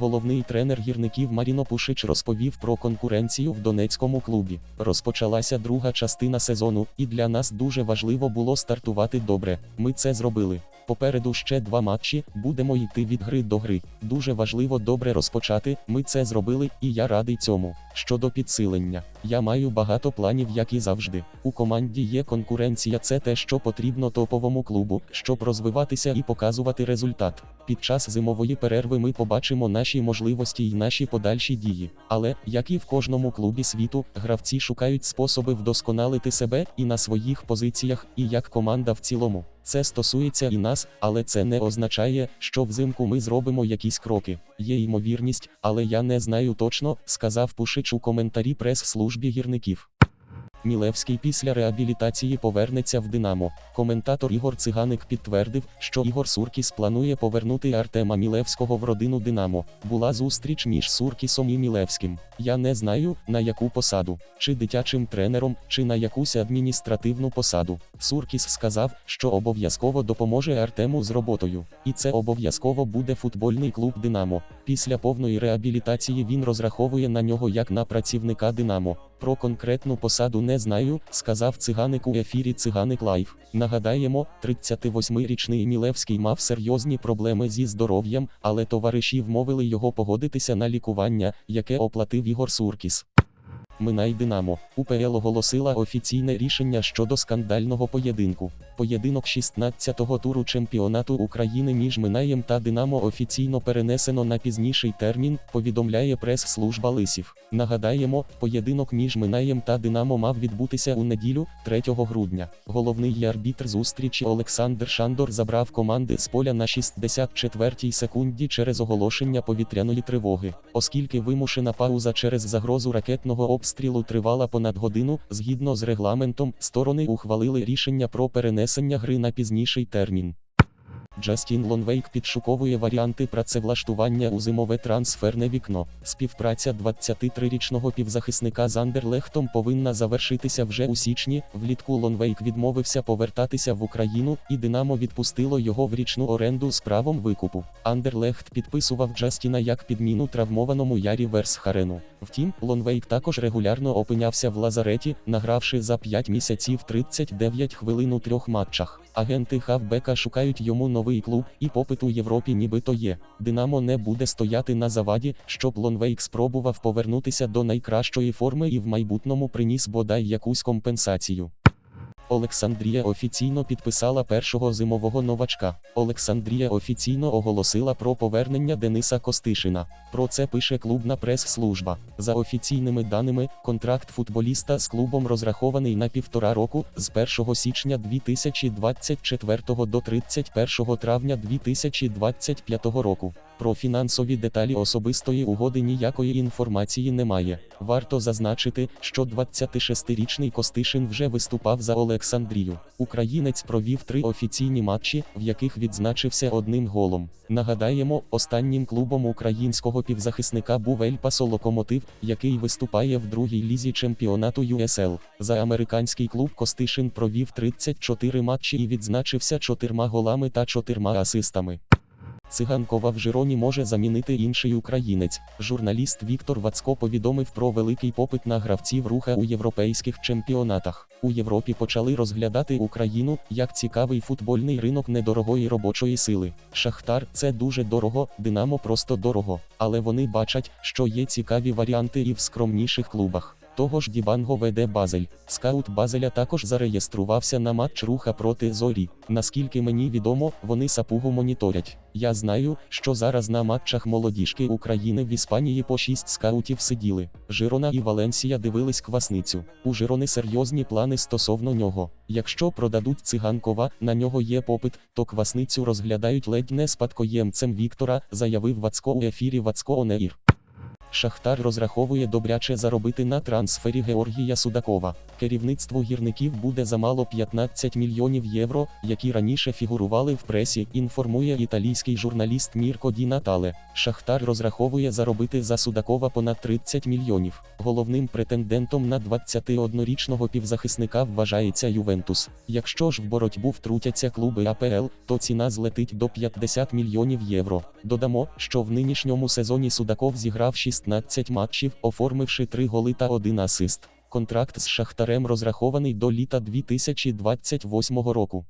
Головний тренер гірників Маріно Пушич розповів про конкуренцію в донецькому клубі. Розпочалася друга частина сезону, і для нас дуже важливо було стартувати добре. Ми це зробили. Попереду ще два матчі, будемо йти від гри до гри. Дуже важливо добре розпочати. Ми це зробили, і я радий цьому. Щодо підсилення, я маю багато планів, як і завжди. У команді є конкуренція, це те, що потрібно топовому клубу, щоб розвиватися і показувати результат. Під час зимової перерви ми побачимо наші можливості і наші подальші дії. Але, як і в кожному клубі світу, гравці шукають способи вдосконалити себе і на своїх позиціях, і як команда в цілому. Це стосується і нас, але це не означає, що взимку ми зробимо якісь кроки. Є ймовірність, але я не знаю точно, сказав Пушич у коментарі прес-службі гірників. Мілевський після реабілітації повернеться в Динамо. Коментатор Ігор Циганик підтвердив, що Ігор Суркіс планує повернути Артема Мілевського в родину Динамо. Була зустріч між Суркісом і Мілевським. Я не знаю, на яку посаду, чи дитячим тренером, чи на якусь адміністративну посаду. Суркіс сказав, що обов'язково допоможе Артему з роботою. І це обов'язково буде футбольний клуб Динамо. Після повної реабілітації він розраховує на нього як на працівника Динамо. Про конкретну посаду не знаю, сказав циганик у ефірі Циганик Лайв. Нагадаємо, 38-річний Мілевський мав серйозні проблеми зі здоров'ям, але товариші вмовили його погодитися на лікування, яке оплатив Ігор Суркіс. Минай Динамо. УПЛ оголосила офіційне рішення щодо скандального поєдинку. Поєдинок 16-го туру чемпіонату України між Минаєм та Динамо офіційно перенесено на пізніший термін, повідомляє прес-служба Лисів. Нагадаємо, поєдинок між Минаєм та Динамо мав відбутися у неділю, 3 грудня. Головний арбітр зустрічі Олександр Шандор забрав команди з поля на 64-й секунді через оголошення повітряної тривоги, оскільки вимушена пауза через загрозу ракетного обстрілу тривала понад годину. Згідно з регламентом, сторони ухвалили рішення про перенесення гри на пізніший термін. Джастін Лонвейк підшуковує варіанти працевлаштування у зимове трансферне вікно. Співпраця 23-річного півзахисника з Андерлехтом повинна завершитися вже у січні. Влітку Лонвейк відмовився повертатися в Україну, і Динамо відпустило його в річну оренду з правом викупу. Андерлехт підписував Джастіна як підміну травмованому Ярі Версхарену. Втім, Лонвейк також регулярно опинявся в лазареті, награвши за 5 місяців 39 хвилин у трьох матчах. Агенти хавбека шукають йому новий клуб, і попит у Європі нібито є. Динамо не буде стояти на заваді, щоб Лонвейк спробував повернутися до найкращої форми і в майбутньому приніс бодай якусь компенсацію. Олександрія офіційно підписала першого зимового новачка. Олександрія офіційно оголосила про повернення Дениса Костишина. Про це пише клубна прес-служба. За офіційними даними, контракт футболіста з клубом розрахований на півтора року з 1 січня 2024 до 31 травня 2025 року. Про фінансові деталі особистої угоди ніякої інформації немає. Варто зазначити, що 26-річний Костишин вже виступав за Олександрію. Українець провів три офіційні матчі, в яких відзначився одним голом. Нагадаємо, останнім клубом українського півзахисника був Ельпасо Локомотив, який виступає в другій лізі чемпіонату USL. За американський клуб Костишин провів 34 матчі і відзначився чотирма голами та чотирма асистами. Циганкова в Жироні може замінити інший українець. Журналіст Віктор Вацко повідомив про великий попит на гравців руха у європейських чемпіонатах. У Європі почали розглядати Україну як цікавий футбольний ринок недорогої робочої сили. Шахтар це дуже дорого, Динамо просто дорого. Але вони бачать, що є цікаві варіанти і в скромніших клубах. Того ж Дібанго веде Базель. Скаут Базеля також зареєструвався на матч руха проти зорі. Наскільки мені відомо, вони сапугу моніторять. Я знаю, що зараз на матчах молодіжки України в Іспанії по 6 скаутів сиділи. Жирона і Валенсія дивились квасницю. У Жирони серйозні плани стосовно нього. Якщо продадуть циганкова, на нього є попит, то квасницю розглядають ледь не спадкоємцем Віктора, заявив Вацко у ефірі Вацко Онеїр. Шахтар розраховує добряче заробити на трансфері Георгія Судакова. Керівництву гірників буде замало 15 мільйонів євро, які раніше фігурували в пресі, інформує італійський журналіст Мірко Ді Натале. Шахтар розраховує заробити за Судакова понад 30 мільйонів. Головним претендентом на 21-річного півзахисника вважається Ювентус. Якщо ж в боротьбу втрутяться клуби АПЛ, то ціна злетить до 50 мільйонів євро. Додамо, що в нинішньому сезоні Судаков зіграв 16 матчів, оформивши 3 голи та 1 асист. Контракт з Шахтарем розрахований до літа 2028 року.